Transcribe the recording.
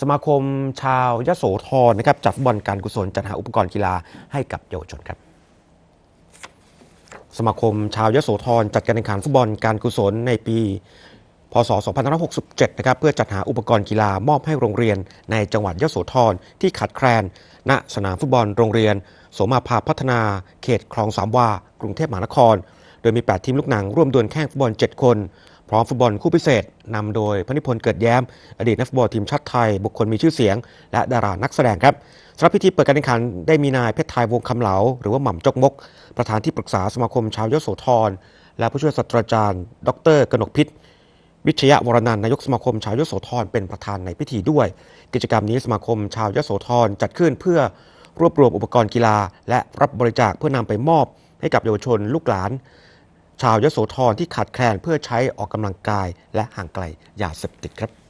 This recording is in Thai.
สมาคมชาวยโสธรนะครับจัดฟุตบอลการกุศลจัดหาอุปกรณ์กีฬาให้กับเยาวชนครับ สมาคมชาวยโสธรจัดการแข่งขันฟุตบอลการกุศลในปี พศ 2567 นะครับเพื่อจัดหาอุปกรณ์กีฬามอบให้โรงเรียนในจังหวัดยโสธรที่ขาดแคลน ณสนามฟุตบอลโรงเรียน โสมาภาพัฒนาเขตคลองสามวากรุงเทพมหานคร โดยมี 8 ทีมลูกหนังร่วมดวลแข่งฟุตบอล 7 คน พร้อมฟุตบอลคู่พิเศษนำโดยพนิพนธ์เกิดแย้ม อดีตนักฟุตบอลทีมชาติไทย บุคคลมีชื่อเสียง และดารานักแสดงครับสำหรับพิธีเปิดการแข่งขันได้มีนายเพชรไทยวงคำเหลา หรือว่าหม่ำจกมก ประธานที่ปรึกษาสมาคมชาวยโสธรและผู้ช่วยศาสตราจารย์ ดร กนกพิษวิชยะวรนันนายกสมาคมชาวยโสธรเป็นประธานในพิธีด้วย กิจกรรมนี้สมาคมชาวยโสธรจัดขึ้นเพื่อรวบรวมอุปกรณ์กีฬา และรับบริจาคเพื่อนำไปมอบให้กับเยาวชนลูกหลาน ชาวยโสธรที่ขาดแคลนเพื่อใช้ออกกำลังกายและห่างไกลยาเสพติดครับ